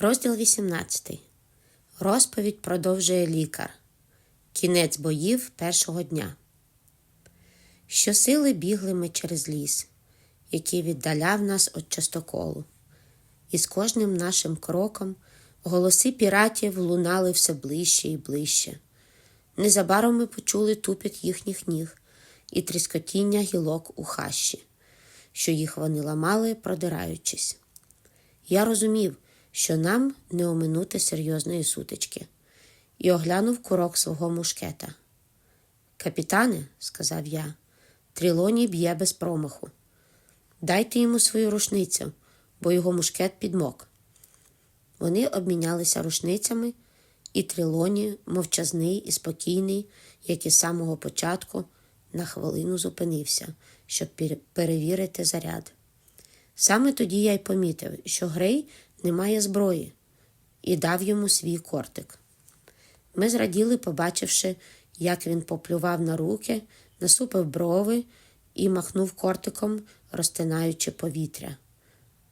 Розділ 18. Розповідь продовжує лікар. Кінець боїв першого дня. Щосили бігли ми через ліс, який віддаляв нас від частоколу. І з кожним нашим кроком голоси піратів лунали все ближче і ближче. Незабаром ми почули тупіт їхніх ніг і тріскотіння гілок у хащі, що їх вони ламали, продираючись. Я розумів, що нам не оминути серйозної сутички, і оглянув курок свого мушкета. Капітане, сказав я, Трілоні б'є без промаху. Дайте йому свою рушницю, бо його мушкет підмок. Вони обмінялися рушницями, і Трілоні, мовчазний і спокійний, як і з самого початку, на хвилину зупинився, щоб перевірити заряд. Саме тоді я й помітив, що Грей не має зброї, і дав йому свій кортик. Ми зраділи, побачивши, як він поплював на руки, насупив брови і махнув кортиком, розтинаючи повітря.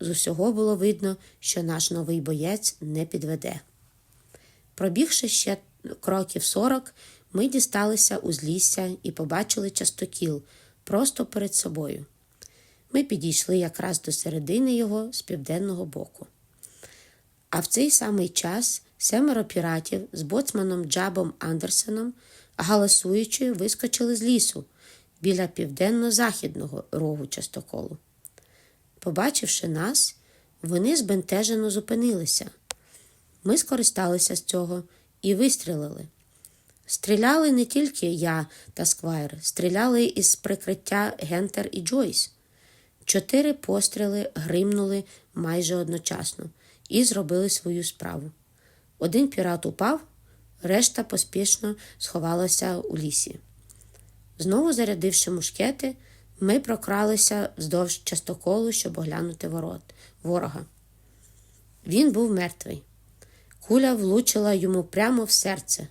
З усього було видно, що наш новий боєць не підведе. Пробігши ще кроків сорок, ми дісталися узлісся і побачили частокіл просто перед собою. Ми підійшли якраз до середини його з південного боку. А в цей самий час семеро піратів з боцманом Джабом Андерсеном, галасуючи, вискочили з лісу біля південно-західного рогу частоколу. Побачивши нас, вони збентежено зупинилися. Ми скористалися з цього і вистрілили. Стріляли не тільки я та Сквайр, стріляли із прикриття Гентер і Джойс. Чотири постріли гримнули майже одночасно і зробили свою справу. Один пірат упав, решта поспішно сховалася у лісі. Знову зарядивши мушкети, ми прокралися вздовж частоколу, щоб оглянути ворот ворога. Він був мертвий. Куля влучила йому прямо в серце.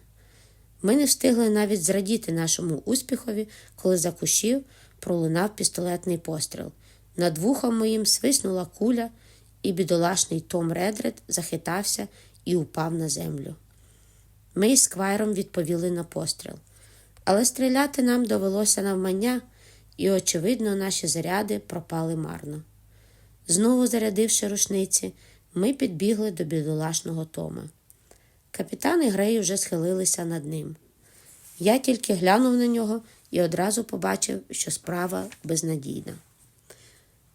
Ми не встигли навіть зрадіти нашому успіхові, коли за кущів пролунав пістолетний постріл. Над вухом моїм свиснула куля, і бідолашний Том Редред захитався і упав на землю. Ми із Сквайром відповіли на постріл, але стріляти нам довелося навмання, і, очевидно, наші заряди пропали марно. Знову зарядивши рушниці, ми підбігли до бідолашного Тома. Капітан і Грей вже схилилися над ним. Я тільки глянув на нього і одразу побачив, що справа безнадійна.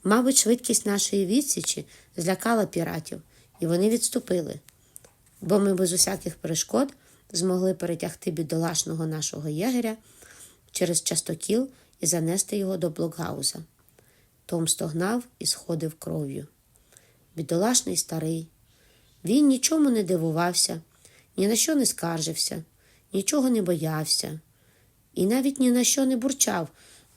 Мабуть, швидкість нашої відсічі злякала піратів, і вони відступили, бо ми без усяких перешкод змогли перетягти бідолашного нашого єгеря через частокіл і занести його до блокгауза. Том стогнав і сходив кров'ю. Бідолашний старий. Він нічому не дивувався, ні на що не скаржився, нічого не боявся, і навіть ні на що не бурчав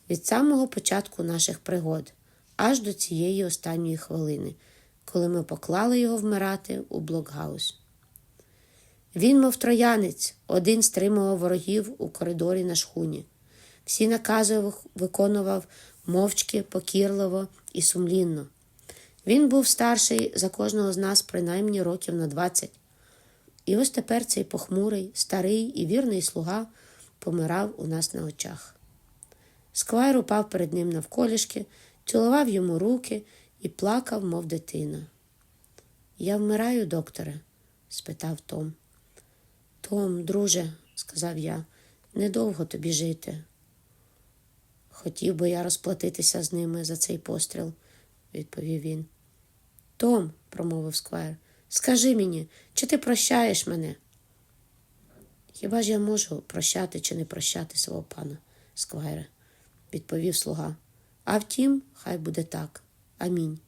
від самого початку наших пригод аж до цієї останньої хвилини, коли ми поклали його вмирати у блокгаус. Він, мов троянець, один стримував ворогів у коридорі на шхуні. Всі накази виконував мовчки, покірливо і сумлінно. Він був старший за кожного з нас принаймні років на двадцять. І ось тепер цей похмурий, старий і вірний слуга помирав у нас на очах. Сквайр упав перед ним навколішки, цілував йому руки і плакав, мов дитина. Я вмираю, докторе? спитав Том. Том, друже, сказав я, недовго тобі жити. Хотів би я розплатитися з ними за цей постріл, відповів він. Том, промовив Сквайр, скажи мені, чи ти прощаєш мене? Хіба ж я можу прощати чи не прощати свого пана, Сквайре, відповів слуга. А втім, хай буде так. Амінь.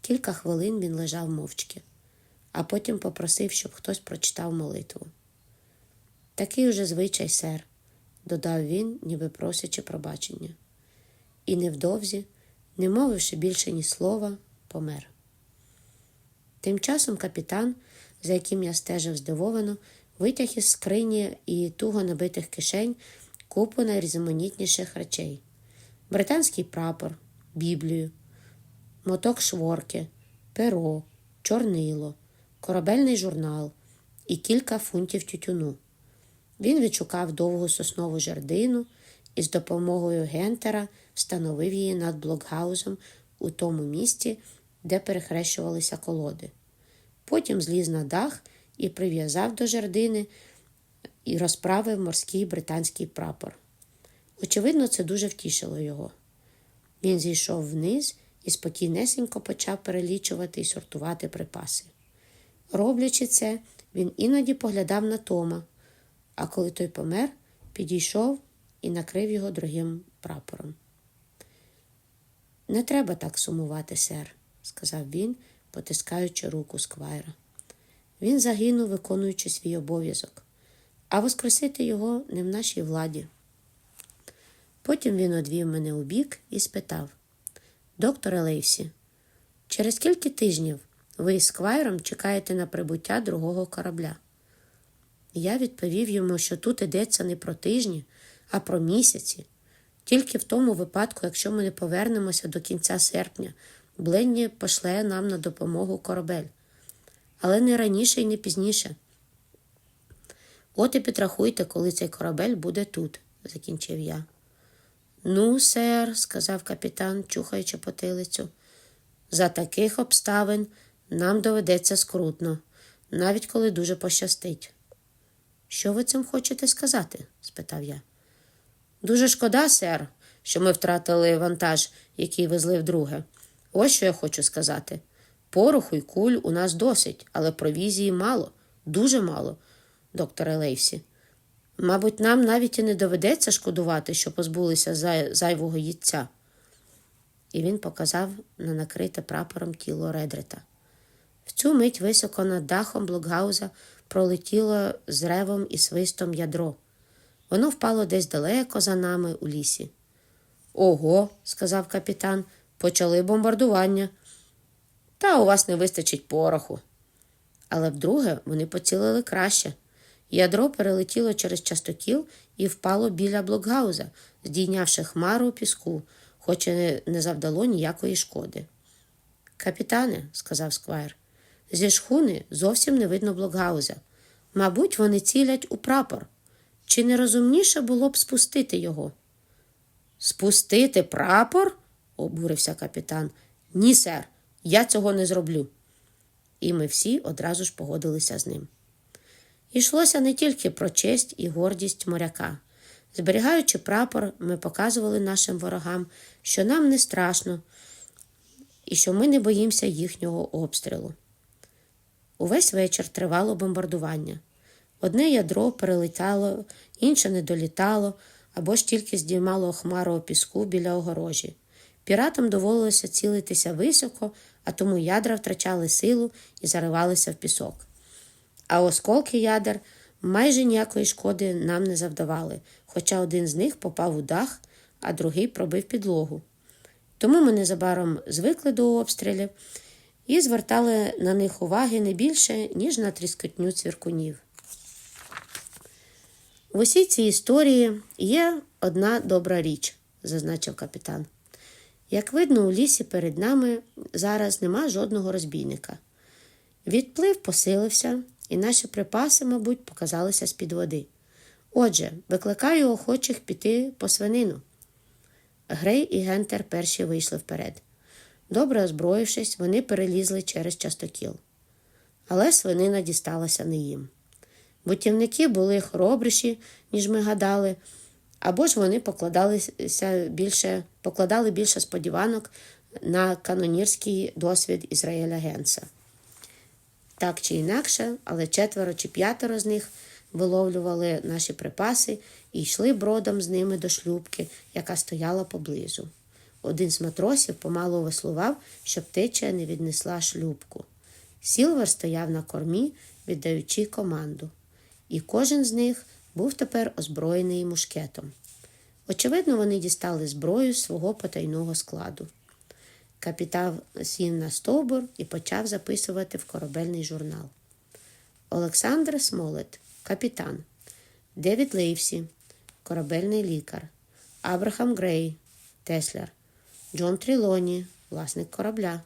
Кілька хвилин він лежав мовчки, а потім попросив, щоб хтось прочитав молитву. Такий уже звичай, сер, додав він, ніби просячи пробачення. І невдовзі, не мовивши більше ні слова, помер. Тим часом капітан, за яким я стежив здивовано, витяг із скрині і туго набитих кишень купу найрізноманітніших речей британський прапор, Біблію, моток шворки, перо, чорнило, корабельний журнал і кілька фунтів тютюну. Він відшукав довгу соснову жердину і з допомогою Гентера встановив її над блокгаузом у тому місці, де перехрещувалися колоди. Потім зліз на дах і прив'язав до жердини і розправив морський британський прапор. Очевидно, це дуже втішило його. Він зійшов вниз і спокійнесенько почав перелічувати і сортувати припаси. Роблячи це, він іноді поглядав на Тома, а коли той помер, підійшов і накрив його другим прапором. Не треба так сумувати, сер, сказав він, потискаючи руку сквайра. Він загинув, виконуючи свій обов'язок, а воскресити його не в нашій владі. Потім він одвів мене у бік і спитав Докторе Лейсі, через скільки тижнів ви з Сквайром чекаєте на прибуття другого корабля? Я відповів йому, що тут йдеться не про тижні, а про місяці. Тільки в тому випадку, якщо ми не повернемося до кінця серпня, Бленні пошле нам на допомогу корабель. Але не раніше і не пізніше. От і підрахуйте, коли цей корабель буде тут, закінчив я. Ну, сер, сказав капітан, чухаючи потилицю, за таких обставин нам доведеться скрутно, навіть коли дуже пощастить. Що ви цим хочете сказати? спитав я. Дуже шкода, сер, що ми втратили вантаж, який везли вдруге. Ось що я хочу сказати. Пороху й куль у нас досить, але провізії мало, дуже мало, докторе Лейсі. Мабуть, нам навіть і не доведеться шкодувати, що позбулися зай... зайвого їдця. І він показав на накрите прапором тіло Редрета. В цю мить високо над дахом блокгауза пролетіло з ревом і свистом ядро. Воно впало десь далеко за нами у лісі. Ого, сказав капітан, почали бомбардування. Та у вас не вистачить пороху. Але вдруге вони поцілили краще. Ядро перелетіло через частокіл і впало біля блокгауза, здійнявши хмару піску, хоч і не завдало ніякої шкоди. Капітане, сказав Сквайр, зі шхуни зовсім не видно блокгауза. Мабуть, вони цілять у прапор. Чи не розумніше було б спустити його? Спустити прапор? обурився капітан. Ні, сер, я цього не зроблю. І ми всі одразу ж погодилися з ним. Йшлося не тільки про честь і гордість моряка. Зберігаючи прапор, ми показували нашим ворогам, що нам не страшно і що ми не боїмося їхнього обстрілу. Увесь вечір тривало бомбардування. Одне ядро перелетало, інше не долітало або ж тільки здіймало хмару піску біля огорожі. Піратам доводилося цілитися високо, а тому ядра втрачали силу і заривалися в пісок. А осколки ядер майже ніякої шкоди нам не завдавали, хоча один з них попав у дах, а другий пробив підлогу. Тому ми незабаром звикли до обстрілів і звертали на них уваги не більше, ніж на тріскотню цвіркунів. В усій цій історії є одна добра річ, зазначив капітан. Як видно, у лісі перед нами зараз нема жодного розбійника. Відплив посилився, і наші припаси, мабуть, показалися з-під води. Отже, викликаю охочих піти по свинину. Грей і Гентер перші вийшли вперед. Добре озброївшись, вони перелізли через частокіл. Але свинина дісталася не їм. Бутівники були хоробріші, ніж ми гадали, або ж вони покладалися більше, покладали більше сподіванок на канонірський досвід Ізраїля Генса. Так чи інакше, але четверо чи п'ятеро з них виловлювали наші припаси і йшли бродом з ними до шлюбки, яка стояла поблизу. Один з матросів помалу веслував, щоб течія не віднесла шлюбку. Сілвер стояв на кормі, віддаючи команду, і кожен з них був тепер озброєний мушкетом. Очевидно, вони дістали зброю з свого потайного складу. Капітан сів на стовбур і почав записувати в корабельний журнал. Олександр Смолет, капітан, Девід Лейвсі, корабельний лікар, Абрахам Грей, Теслер, Джон Трілоні, власник корабля,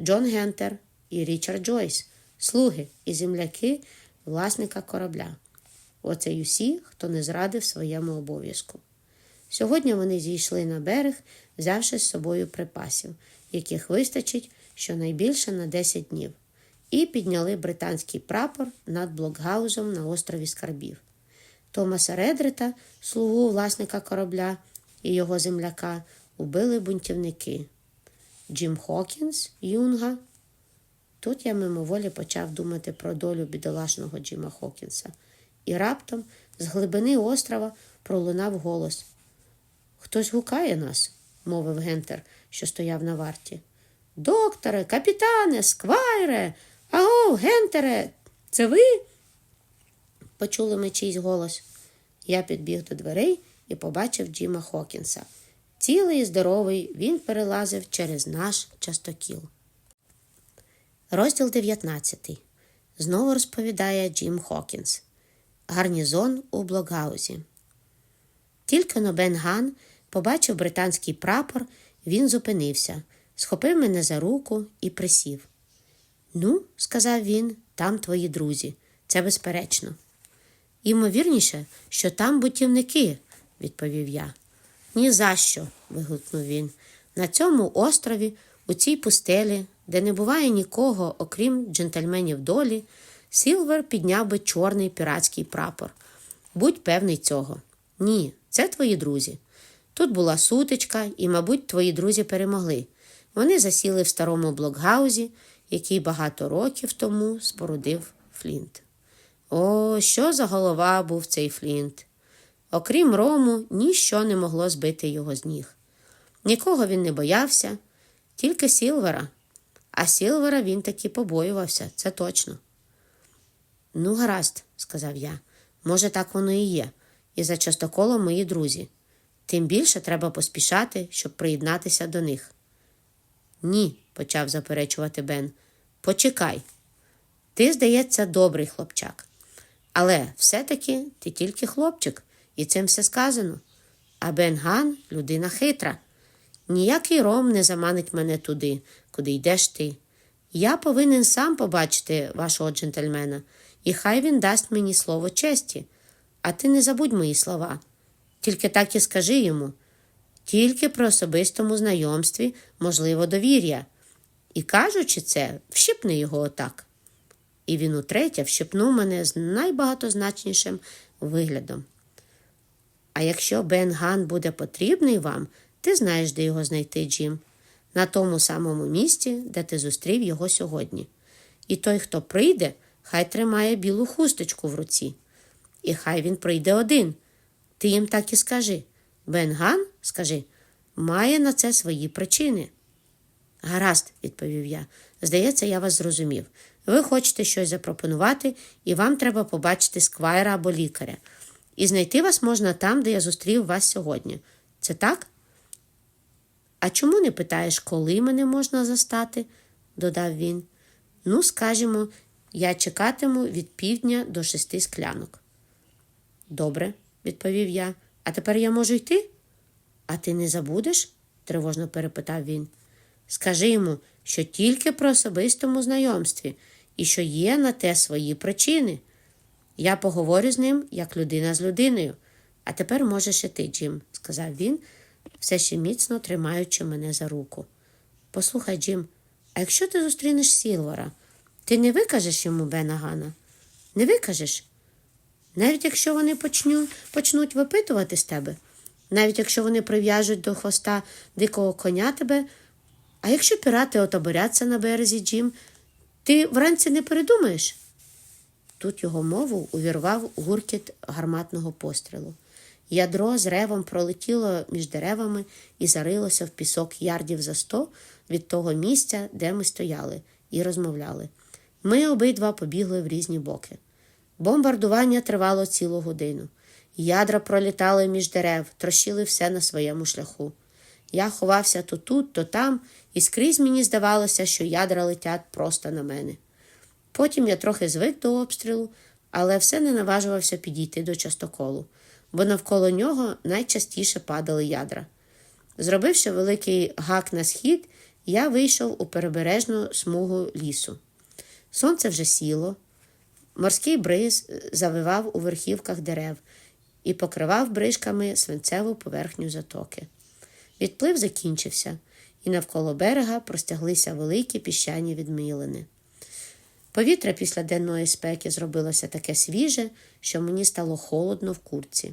Джон Гентер, і Річард Джойс, слуги і земляки власника корабля. Оце й усі, хто не зрадив своєму обов'язку. Сьогодні вони зійшли на берег, взявши з собою припасів, яких вистачить щонайбільше на 10 днів, і підняли британський прапор над блокгаузом на острові Скарбів. Томаса Редрита, слугу власника корабля і його земляка, убили бунтівники. Джим Хокінс, Юнга. Тут я мимоволі почав думати про долю бідолашного Джима Хокінса. І раптом з глибини острова пролунав голос. Хтось гукає нас, мовив Гентер, що стояв на варті. Докторе, капітане, сквайре, агов, Гентере, це ви? Почули ми чийсь голос. Я підбіг до дверей і побачив Джима Хокінса. Цілий і здоровий він перелазив через наш частокіл. Розділ 19. Знову розповідає Джим Хокінс. Гарнізон у Блокгаузі. Тільки но Бен Ган побачив британський прапор, він зупинився, схопив мене за руку і присів. Ну, сказав він, там твої друзі. Це безперечно. Ймовірніше, що там бутівники, відповів я. «Ні за що!» – вигукнув він. На цьому острові, у цій пустелі, де не буває нікого, окрім джентльменів долі, Сілвер підняв би чорний піратський прапор. Будь певний цього. Ні, це твої друзі. Тут була сутичка, і, мабуть, твої друзі перемогли. Вони засіли в старому блокгаузі, який багато років тому спорудив Флінт. О, що за голова був цей Флінт! Окрім рому, ніщо не могло збити його з ніг. Нікого він не боявся, тільки Сілвера. А Сілвера він таки побоювався, це точно. Ну, гаразд, сказав я. Може, так воно і є. І за частоколом мої друзі. Тим більше треба поспішати, щоб приєднатися до них. Ні, почав заперечувати Бен. Почекай. Ти, здається, добрий хлопчак. Але все-таки ти тільки хлопчик, і цим все сказано. А Бен Ган людина хитра. Ніякий ром не заманить мене туди, куди йдеш ти. Я повинен сам побачити вашого джентльмена, і хай він дасть мені слово честі. А ти не забудь мої слова. Тільки так і скажи йому. Тільки при особистому знайомстві можливо довір'я. І кажучи це, вщипни його отак. І він утретє вщипнув мене з найбагатозначнішим виглядом. А якщо Бен Ган буде потрібний вам, ти знаєш, де його знайти, Джим, на тому самому місці, де ти зустрів його сьогодні. І той, хто прийде, хай тримає білу хусточку в руці. І хай він прийде один. Ти їм так і скажи. Бен Ган, скажи, має на це свої причини. Гаразд, відповів я. Здається, я вас зрозумів. Ви хочете щось запропонувати, і вам треба побачити сквайра або лікаря. І знайти вас можна там, де я зустрів вас сьогодні. Це так? А чому не питаєш, коли мене можна застати? додав він. Ну, скажімо, я чекатиму від півдня до шести склянок. Добре, відповів я. А тепер я можу йти? А ти не забудеш? тривожно перепитав він. Скажи йому, що тільки про особистому знайомстві і що є на те свої причини. Я поговорю з ним як людина з людиною. А тепер можеш іти, Джим, сказав він, все ще міцно тримаючи мене за руку. Послухай, Джим, а якщо ти зустрінеш Сілвора, ти не викажеш йому Бена Гана? Не викажеш? Навіть якщо вони почнуть, почнуть випитувати з тебе, навіть якщо вони прив'яжуть до хвоста дикого коня тебе, а якщо пірати отоборяться на березі, Джим, ти вранці не передумаєш? Тут його мову увірвав гуркіт гарматного пострілу. Ядро з ревом пролетіло між деревами і зарилося в пісок ярдів за сто від того місця, де ми стояли, і розмовляли. Ми обидва побігли в різні боки. Бомбардування тривало цілу годину. Ядра пролітали між дерев, трощили все на своєму шляху. Я ховався то тут, то там, і скрізь мені здавалося, що ядра летять просто на мене. Потім я трохи звик до обстрілу, але все не наважувався підійти до частоколу, бо навколо нього найчастіше падали ядра. Зробивши великий гак на схід, я вийшов у перебережну смугу лісу. Сонце вже сіло, морський бриз е, завивав у верхівках дерев і покривав брижками свинцеву поверхню затоки. Відплив закінчився, і навколо берега простяглися великі піщані відмилини. Повітря після денної спеки зробилося таке свіже, що мені стало холодно в курці.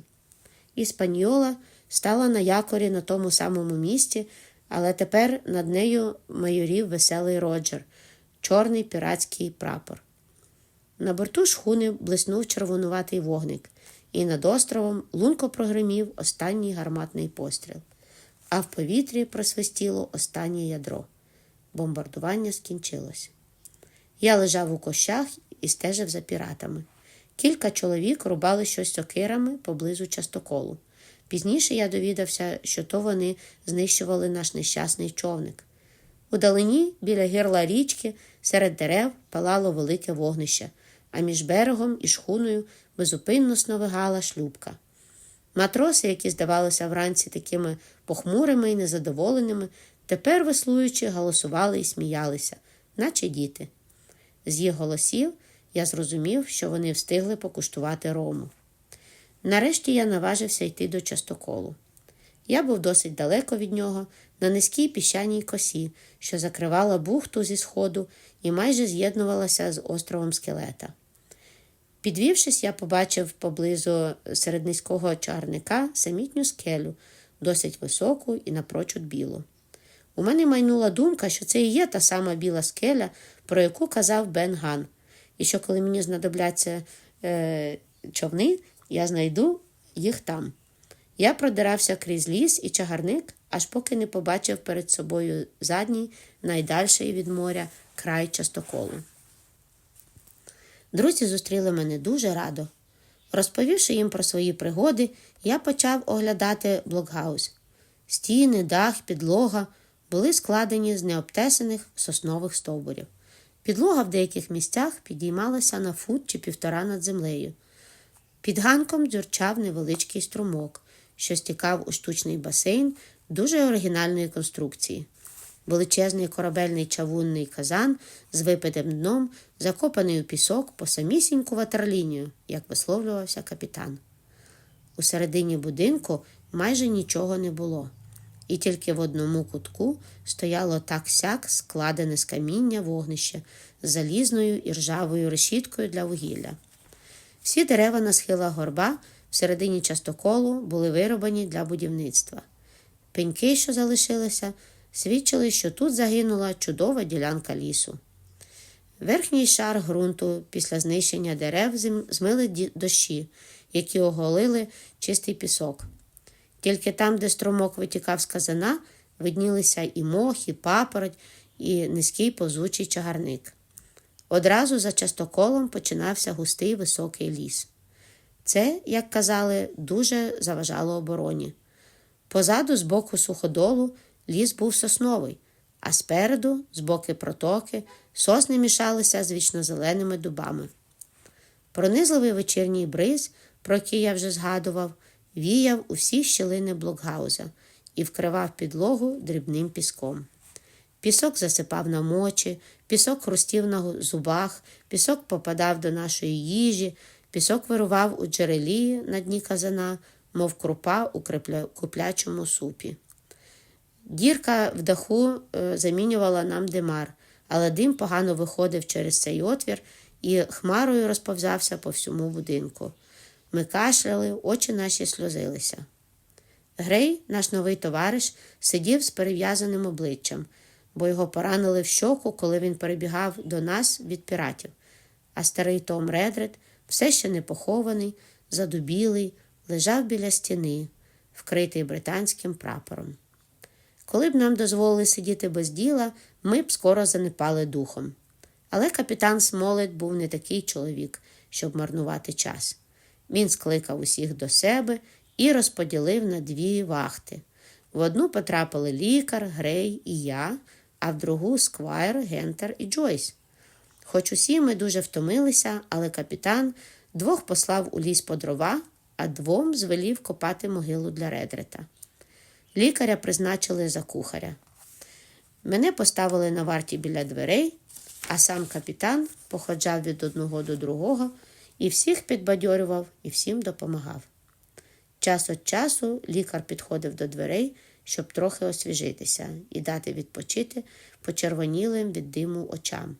Іспаньола стала на якорі на тому самому місці, але тепер над нею майорів веселий Роджер, чорний піратський прапор. На борту шхуни блиснув червонуватий вогник, і над островом лунко прогримів останній гарматний постріл, а в повітрі просвистіло останнє ядро. Бомбардування скінчилось. Я лежав у кощах і стежив за піратами. Кілька чоловік рубали щось сокирами поблизу частоколу. Пізніше я довідався, що то вони знищували наш нещасний човник. Удалині, біля гірла річки, серед дерев палало велике вогнище, а між берегом і шхуною безупинно сновигала шлюбка. Матроси, які здавалися вранці такими похмурими і незадоволеними, тепер, веслуючи, галасували і сміялися, наче діти. З їх голосів я зрозумів, що вони встигли покуштувати рому. Нарешті я наважився йти до частоколу. Я був досить далеко від нього, на низькій піщаній косі, що закривала бухту зі сходу і майже з'єднувалася з островом скелета. Підвівшись, я побачив поблизу серед низького чарника самітню скелю, досить високу і напрочуд білу. У мене майнула думка, що це і є та сама біла скеля, про яку казав Бен Ган, і що коли мені знадобляться е, човни, я знайду їх там. Я продирався крізь ліс і чагарник, аж поки не побачив перед собою задній, найдальший від моря край частоколу. Друзі зустріли мене дуже радо. Розповівши їм про свої пригоди, я почав оглядати блокгаус. Стіни, дах, підлога були складені з необтесаних соснових стовбурів. Підлога в деяких місцях підіймалася на фут чи півтора над землею. Під ганком дзюрчав невеличкий струмок, що стікав у штучний басейн дуже оригінальної конструкції. Величезний корабельний чавунний казан з випитим дном, закопаний у пісок по самісіньку ватерлінію, як висловлювався капітан. У середині будинку майже нічого не було, і тільки в одному кутку стояло так сяк складене з каміння вогнище з залізною і ржавою решіткою для вугілля. Всі дерева на схилах горба всередині частоколу були вироблені для будівництва. Пеньки, що залишилися, свідчили, що тут загинула чудова ділянка лісу. Верхній шар ґрунту після знищення дерев змили дощі, які оголили чистий пісок. Тільки там, де струмок витікав з казана, виднілися і мох, і папороть, і низький повзучий чагарник. Одразу за частоколом починався густий високий ліс. Це, як казали, дуже заважало обороні. Позаду, з боку суходолу, ліс був сосновий, а спереду, з боки протоки, сосни мішалися з вічнозеленими дубами. Пронизливий вечірній бриз, про який я вже згадував, віяв усі щілини блокгауза і вкривав підлогу дрібним піском. Пісок засипав на мочі, пісок хрустів на зубах, пісок попадав до нашої їжі, пісок вирував у джерелі на дні казана, мов крупа у куплячому супі. Дірка в даху е, замінювала нам димар, але дим погано виходив через цей отвір і хмарою розповзався по всьому будинку. Ми кашляли, очі наші сльозилися. Грей, наш новий товариш, сидів з перев'язаним обличчям, бо його поранили в щоку, коли він перебігав до нас від піратів. А старий Том Редред, все ще не похований, задубілий, лежав біля стіни, вкритий британським прапором. Коли б нам дозволили сидіти без діла, ми б скоро занепали духом. Але капітан Смолет був не такий чоловік, щоб марнувати час. Він скликав усіх до себе і розподілив на дві вахти. В одну потрапили лікар, Грей і я, а в другу Сквайр, Гентер і Джойс. Хоч усі ми дуже втомилися, але капітан двох послав у ліс по дрова, а двом звелів копати могилу для редрета. Лікаря призначили за кухаря. Мене поставили на варті біля дверей, А сам капітан походжав від одного до другого і всіх підбадьорював і всім допомагав. Час від часу лікар підходив до дверей, щоб трохи освіжитися і дати відпочити почервонілим від диму очам.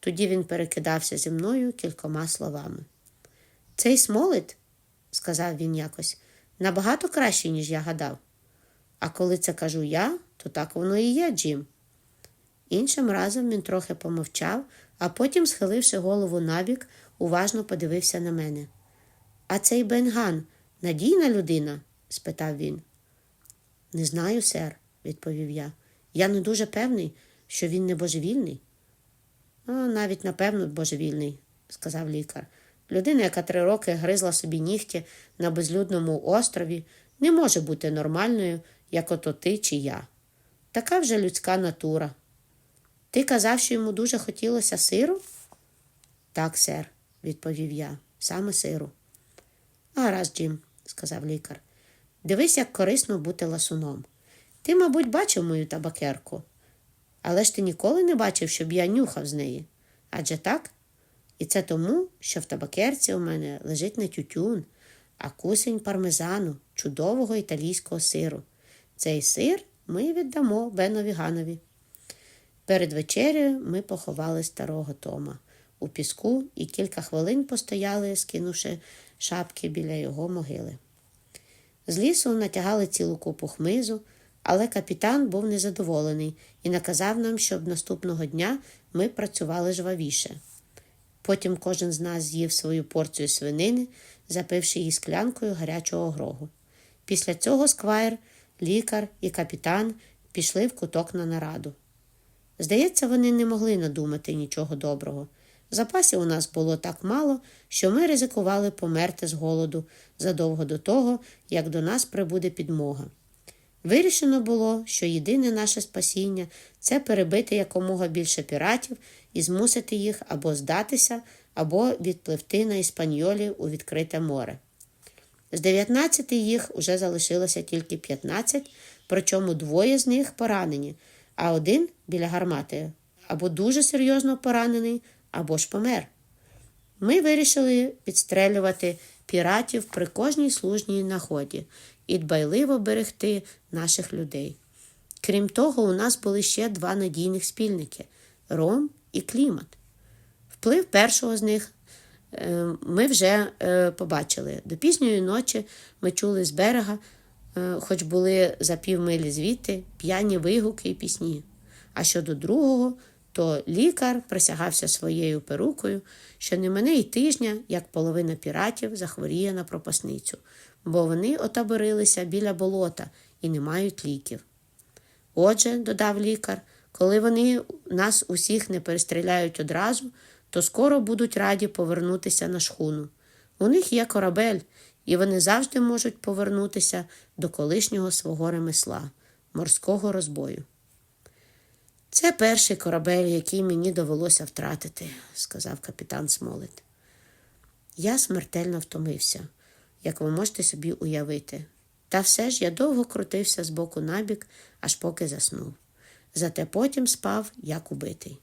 Тоді він перекидався зі мною кількома словами. Цей смолит, сказав він якось, набагато краще, ніж я гадав. А коли це кажу я, то так воно і є, Джим. Іншим разом він трохи помовчав, а потім, схиливши голову набік, уважно подивився на мене. А цей Бенган надійна людина? спитав він. Не знаю, сер, відповів я. Я не дуже певний, що він не божевільний. «А, навіть напевно божевільний, сказав лікар. Людина, яка три роки гризла собі нігті на безлюдному острові, не може бути нормальною, як ото ти чи я. Така вже людська натура. Ти казав, що йому дуже хотілося сиру? Так, сер, відповів я, саме сиру. Гаразд, Джим, сказав лікар. Дивись, як корисно бути ласуном. Ти, мабуть, бачив мою табакерку, але ж ти ніколи не бачив, щоб я нюхав з неї. Адже так? І це тому, що в табакерці у мене лежить не тютюн, а кусень пармезану, чудового італійського сиру. Цей сир ми віддамо Бенові Ганові. Перед вечерею ми поховали старого Тома у піску і кілька хвилин постояли, скинувши шапки біля його могили. З лісу натягали цілу купу хмизу, але капітан був незадоволений і наказав нам, щоб наступного дня ми працювали жвавіше. Потім кожен з нас з'їв свою порцію свинини, запивши її склянкою гарячого грогу. Після цього сквайр, лікар і капітан пішли в куток на нараду. Здається, вони не могли надумати нічого доброго. Запасів у нас було так мало, що ми ризикували померти з голоду задовго до того, як до нас прибуде підмога. Вирішено було, що єдине наше спасіння це перебити якомога більше піратів і змусити їх або здатися, або відпливти на іспаньолі у відкрите море. З 19 їх уже залишилося тільки 15, причому двоє з них поранені, а один біля гармати або дуже серйозно поранений, або ж помер. Ми вирішили підстрелювати піратів при кожній служній наході і дбайливо берегти наших людей. Крім того, у нас були ще два надійних спільники Ром і клімат. Вплив першого з них ми вже е, побачили. До пізньої ночі ми чули з берега, е, хоч були за півмилі звідти, п'яні вигуки і пісні. А щодо другого, то лікар присягався своєю перукою, що не мене й тижня, як половина піратів захворіє на пропасницю, бо вони отаборилися біля болота і не мають ліків. Отже, додав лікар, коли вони нас усіх не перестріляють одразу, то скоро будуть раді повернутися на шхуну. У них є корабель, і вони завжди можуть повернутися до колишнього свого ремесла морського розбою. Це перший корабель, який мені довелося втратити, сказав капітан Смолет. Я смертельно втомився, як ви можете собі уявити. Та все ж я довго крутився з боку набік, аж поки заснув. Зате потім спав, як убитий.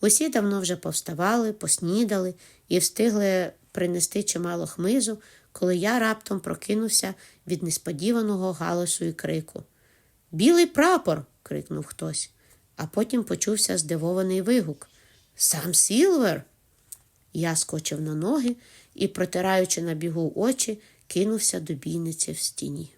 Усі давно вже повставали, поснідали і встигли принести чимало хмизу, коли я раптом прокинувся від несподіваного галасу і крику. Білий прапор. крикнув хтось, а потім почувся здивований вигук. Сам Сілвер. Я скочив на ноги і, протираючи на бігу очі, кинувся до бійниці в стіні.